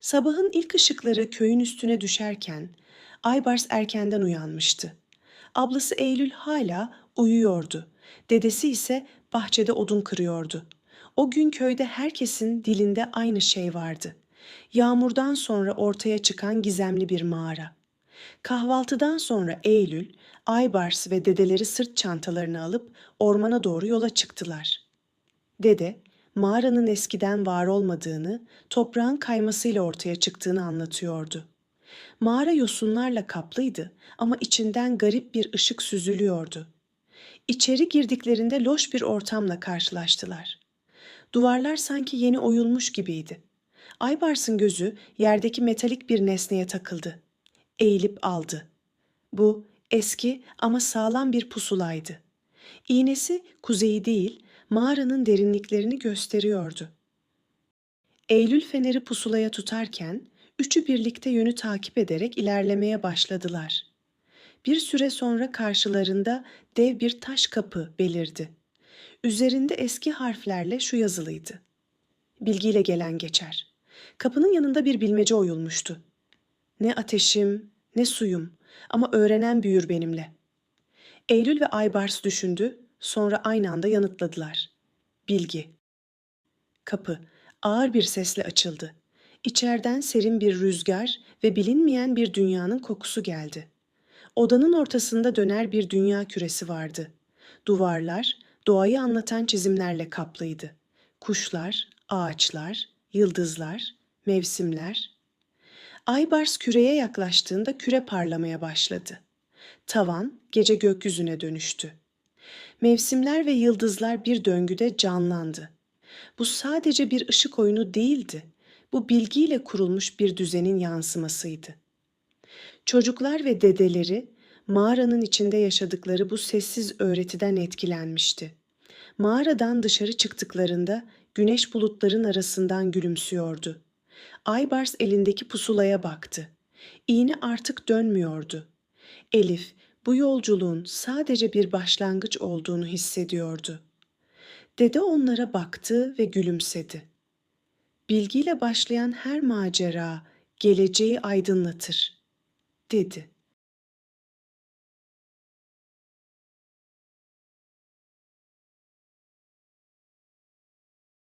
Sabahın ilk ışıkları köyün üstüne düşerken Aybars erkenden uyanmıştı. Ablası Eylül hala uyuyordu. Dedesi ise bahçede odun kırıyordu. O gün köyde herkesin dilinde aynı şey vardı. Yağmurdan sonra ortaya çıkan gizemli bir mağara. Kahvaltıdan sonra Eylül, Aybars ve dedeleri sırt çantalarını alıp ormana doğru yola çıktılar. Dede, mağaranın eskiden var olmadığını, toprağın kaymasıyla ortaya çıktığını anlatıyordu. Mağara yosunlarla kaplıydı ama içinden garip bir ışık süzülüyordu. İçeri girdiklerinde loş bir ortamla karşılaştılar. Duvarlar sanki yeni oyulmuş gibiydi. Aybars'ın gözü yerdeki metalik bir nesneye takıldı. Eğilip aldı. Bu eski ama sağlam bir pusulaydı. İğnesi kuzeyi değil, mağaranın derinliklerini gösteriyordu. Eylül feneri pusulaya tutarken üçü birlikte yönü takip ederek ilerlemeye başladılar. Bir süre sonra karşılarında dev bir taş kapı belirdi. Üzerinde eski harflerle şu yazılıydı. Bilgiyle gelen geçer. Kapının yanında bir bilmece oyulmuştu. Ne ateşim, ne suyum ama öğrenen büyür benimle. Eylül ve Aybars düşündü, sonra aynı anda yanıtladılar. Bilgi. Kapı ağır bir sesle açıldı. İçeriden serin bir rüzgar ve bilinmeyen bir dünyanın kokusu geldi. Odanın ortasında döner bir dünya küresi vardı. Duvarlar doğayı anlatan çizimlerle kaplıydı. Kuşlar, ağaçlar, yıldızlar, mevsimler. Aybars küreye yaklaştığında küre parlamaya başladı. Tavan gece gökyüzüne dönüştü. Mevsimler ve yıldızlar bir döngüde canlandı. Bu sadece bir ışık oyunu değildi. Bu bilgiyle kurulmuş bir düzenin yansımasıydı. Çocuklar ve dedeleri mağaranın içinde yaşadıkları bu sessiz öğretiden etkilenmişti. Mağaradan dışarı çıktıklarında güneş bulutların arasından gülümsüyordu. Aybars elindeki pusulaya baktı. İğne artık dönmüyordu. Elif bu yolculuğun sadece bir başlangıç olduğunu hissediyordu. Dede onlara baktı ve gülümsedi. Bilgiyle başlayan her macera geleceği aydınlatır, dedi.